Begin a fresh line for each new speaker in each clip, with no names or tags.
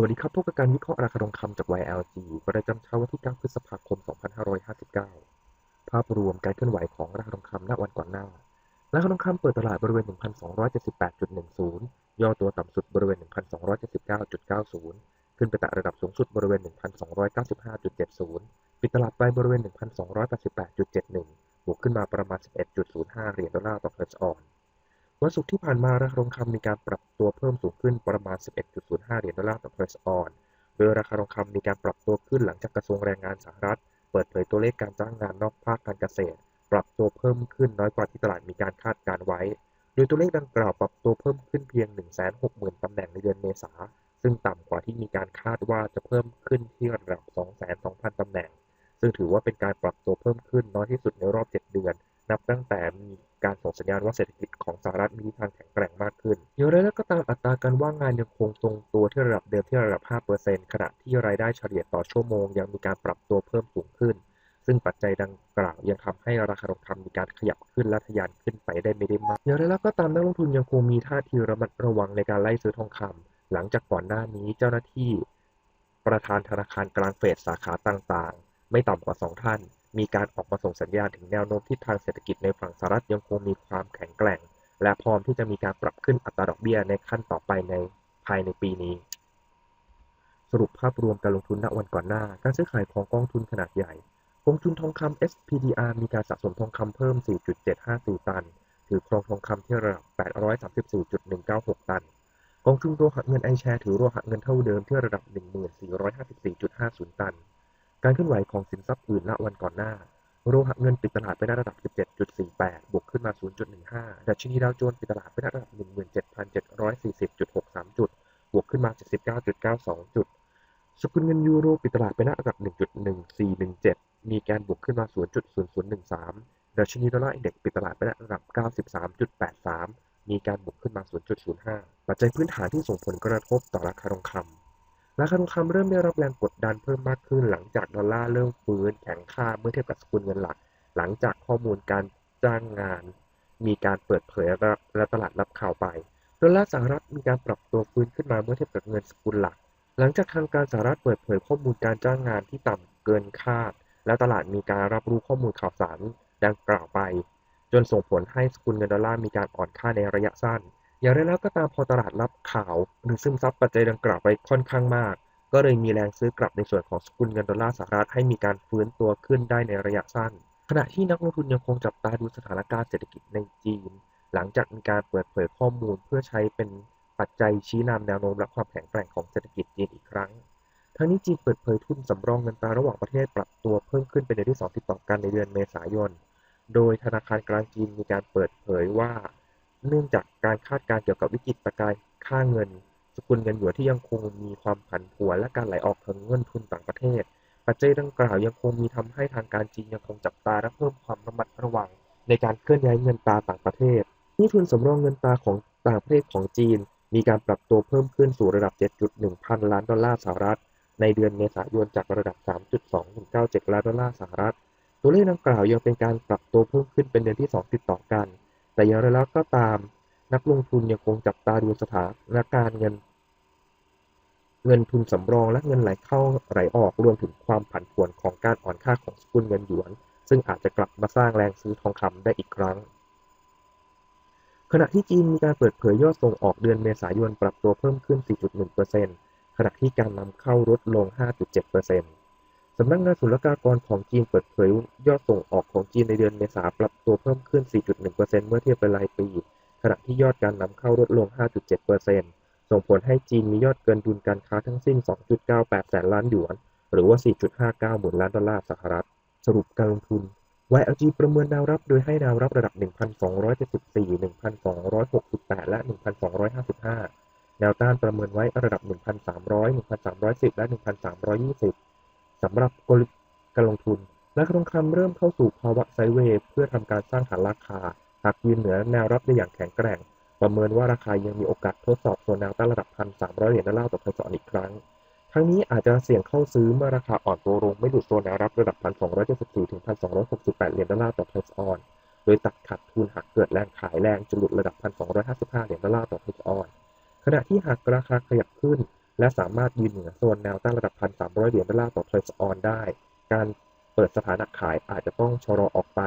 สวัสดีครับพบกับการวิเคราะห์ราคาทองคำจาก YLG ประจำเช้าวันที่ 9 พฤษภาคม 2559 ภาพรวมการเคลื่อนไหวของราคาทองคำณวันก่อนหน้า ราคาทองคำเปิดตลาดบริเวณ 1,278.10 ย่อตัวต่ำสุดบริเวณ 1,279.90 ขึ้นไปแตะระดับสูงสุดบริเวณ 1,295.70 ปิดตลาดไปบริเวณ 1,288.71 บวกขึ้นมาประมาณ 11.05 เหรียญดอลลาร์ต่อเพรสออน วันศุกร์ที่ผ่านมาราคาทองคำมีการปรับตัวเพิ่มสูงขึ้นประมาณ 11.05 เหรียญดอลลาร์ต่อเพรสออนโดยราคาทองคำมีการปรับตัวขึ้นหลังจากกระทรวงแรงงานสหรัฐ เปิดเผยตัวเลขการจ้างงานนอกภาคการเกษตร ปรับตัวเพิ่มขึ้นน้อยกว่าที่ตลาดมีการคาดการไว้ โดยตัวเลขดังกล่าวปรับตัวเพิ่มขึ้นเพียง 160,000 ตำแหน่งในเดือนเมษา ซึ่งต่ำกว่าที่มีการคาดว่าจะเพิ่มขึ้นที่ระดับ 22,000 ตำแหน่ง ซึ่งถือว่าเป็นการปรับตัวเพิ่มขึ้นน้อยที่สุดในรอบ 7 เดือน นับตั้งแต่มี การส่งสัญญาณว่าเศรษฐกิจของสหรัฐมีทิศทางแข็งแกร่งมากขึ้นอย่างไรแล้วก็ตามอัตราการว่างงานยังคงทรงตัวที่ระดับเดิมที่ระดับ 5%ขณะที่รายได้เฉลี่ยต่อชั่วโมงยังมีการปรับตัวเพิ่มสูงขึ้น ซึ่งปัจจัยดังกล่าวยังทำให้ราคาทองคำมีการขยับขึ้นและทะยานขึ้นไปได้ไม่ได้มาก อย่างไรแล้วก็ตามนักลงทุนยังคงมีท่าทีระมัดระวังในการไล่ซื้อทองคำหลังจากก่อนหน้านี้เจ้าหน้าที่ ประธานธนาคารกลางเฟดสาขาต่างๆ ไม่ต่ำกว่า 2 ท่าน มีการออกมาส่งสัญญาณถึงแนวโน้มทิศทางเศรษฐกิจในฝั่งสหรัฐยังคงมีความแข็งแกร่ง และพร้อมที่จะมีการปรับขึ้นอัตราดอกเบี้ยในขั้นต่อไปในภายในปีนี้ สรุปภาพรวมการลงทุนณวันก่อนหน้า การซื้อขายของกองทุนขนาดใหญ่ กองทุนทองคำ SPDR มีการสะสมทองคำเพิ่ม 4.754 ตัน ถือครองทองคำที่ระดับ 834.196 ตัน กองทุนโลหะเงินไอแชร์ถือโลหะเงินเท่าเดิมที่ระดับ 1454.50 ตัน การเคลื่อนไหวของสินทรัพย์อื่นณวันก่อนหน้า โลหะเงินปิดตลาดไปณระดับ 17.48 บวกขึ้นมา 0.15 ดัชนีดาวโจนส์ปิดตลาดไปณระดับ 17,740.63 จุด บวกขึ้นมา 79.92 จุด สกุลเงินยูโรปิดตลาดไปณระดับ 1.1417 มีการบวกขึ้นมา 0.0013 ดัชนีดอลลาร์อินเด็กซ์ปิดตลาดไปณระดับ 93.83 มีการบวกขึ้นมา 0.05 ปัจจัยพื้นฐานที่ส่งผลกระทบต่อราคาทองคำ ราคาทองคำเริ่มได้รับแรงกดดันเพิ่มมากขึ้น หลังจากดอลลาร์เริ่มฟื้นแข็งค่าเมื่อเทียบกับสกุลเงินหลัก หลังจากข้อมูลการจ้างงาน มีการเปิดเผยและตลาดรับข่าวไปดอลลาร์สหรัฐมีการปรับตัวฟื้นขึ้นมาเมื่อเทียบกับเงินสกุลหลัก หลังจากทางการสหรัฐเปิดเผยข้อมูลการจ้างงานที่ต่ำเกินคาด และตลาดมีการรับรู้ข้อมูลข่าวสารดังกล่าวไป จนส่งผลให้สกุลเงินดอลลาร์มีการอ่อนค่าในระยะสั้น อย่างไรแล้วก็ตามพอตลาดรับข่าวหรือซึมซับปัจจัยดังกล่าวไปค่อนข้างมาก ก็เลยมีแรงซื้อกลับในส่วนของสกุลเงินดอลลาร์สหรัฐให้มีการฟื้นตัวขึ้นได้ในระยะสั้น ขณะที่นักลงทุนยังคงจับตาดูสถานการณ์เศรษฐกิจในจีน หลังจากมีการเปิดเผยข้อมูลเพื่อใช้เป็นปัจจัยชี้นำแนวโน้มและความแข็งแกร่งของเศรษฐกิจจีนอีกครั้ง ทั้งนี้จีนเปิดเผยทุนสำรองเงินตราระหว่างประเทศปรับตัวเพิ่มขึ้นเป็นเดือนที่2ติดต่อกันในเดือนเมษายน โดยธนาคารกลางจีนมีการเปิดเผยว่า เนื่องจากการคาดการเกี่ยวกับวิกฤตกายค่าเงิน สกุลเงินหยวนที่ยังคงมีความผันผวนและการไหลออกของเงินทุนต่างประเทศ ปัจจัยดังกล่าวยังคงมีทำให้ทางการจีนยังคงจับตาและเพิ่มความระมัดระวัง ในการเคลื่อนย้ายเงินตราต่างประเทศนี่ทุนสำรองเงินตราของต่างประเทศของจีน มีการปรับตัวเพิ่มขึ้นสู่ระดับ 7.1 พันล้านดอลลาร์สหรัฐ ในเดือนเมษายนจากระดับ 3.297 ล้านดอลลาร์สหรัฐ ตัวเลขดังกล่าวยังเป็นการปรับตัวเพิ่มขึ้นเป็นเดือนที่ 2 ติดต่อกัน แต่อย่างไรแล้วก็ตามนักลงทุนยังคงจับตาดูสถานการณ์เงิน เงินทุนสำรองและเงินไหลเข้าไหลออกรวมถึงความผันผวนของการอ่อนค่าของสกุลเงินหยวน ซึ่งอาจจะกลับมาสร้างแรงซื้อทองคำได้อีกครั้ง ขณะที่จีนมีการเปิดเผยยอดส่งออกเดือนเมษายนปรับตัวเพิ่มขึ้น 4.1%ขณะที่การนำเข้าลดลง 5.7% สำนักงานศุลกากรของจีนเปิดเผยยอดส่งออกของจีนในเดือนเมษาปรับตัวเพิ่มขึ้น 4.1%เมื่อเทียบเป็นรายปี ขณะที่ยอดการนำเข้าลดลง 5.7%ส่งผลให้จีนมียอดเกินดุลการค้าทั้งสิ้น 2.98 แสนล้านหยวน หรือว่า 4.59 หมื่นล้านดอลลาร์สหรัฐ สรุปการลงทุน YLG ประเมินแนวรับโดยให้แนวรับระดับ 1,274 1,268 และ 1,255 แนวต้านประเมินไว้ระดับ 1,300 1,310 และ 1,320 สำหรับกลยุทธ์การลงทุนราคาทองคำเริ่มเข้าสู่ภาวะไซเวย์เพื่อทำการสร้างฐานราคา หากยืนเหนือแนวรับได้อย่างแข็งแกร่ง ประเมินว่าราคายังมีโอกาสทดสอบโซนแนวต้านระดับ 1,300 เหรียญดอลลาร์ต่อเพสอนอีกครั้ง ทั้งนี้อาจจะเสี่ยงเข้าซื้อเมื่อราคาอ่อนตัวลงไม่หลุดโซนแนวรับระดับ 1,274 ถึง 1,268 เหรียญดอลลาร์ต่อเพสออน โดยตัดขาดทุนหากเกิดแรงขายแรงจะหลุดระดับ 1,255 เหรียญดอลลาร์ต่อเพสออน ขณะที่หากราคาขยับขึ้น และสามารถยืนเหนือโซนแนวต้านระดับ 1,300 เหรียญดอลลาร์ต่อเทรัลออนได้ การเปิดสถานะขายอาจจะต้องชะลอออกไป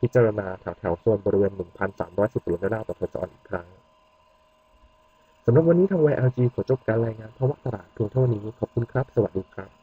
พิจารณาแถวแถวๆโซนบริเวณ 1,310 เหรียญดอลลาร์ต่อเทรัลออนอีกครั้งสำหรับวันนี้ทาง YLG ขอจบการรายงานภาวะตลาดเพียงเท่านี้ ขอบคุณครับ สวัสดีครับ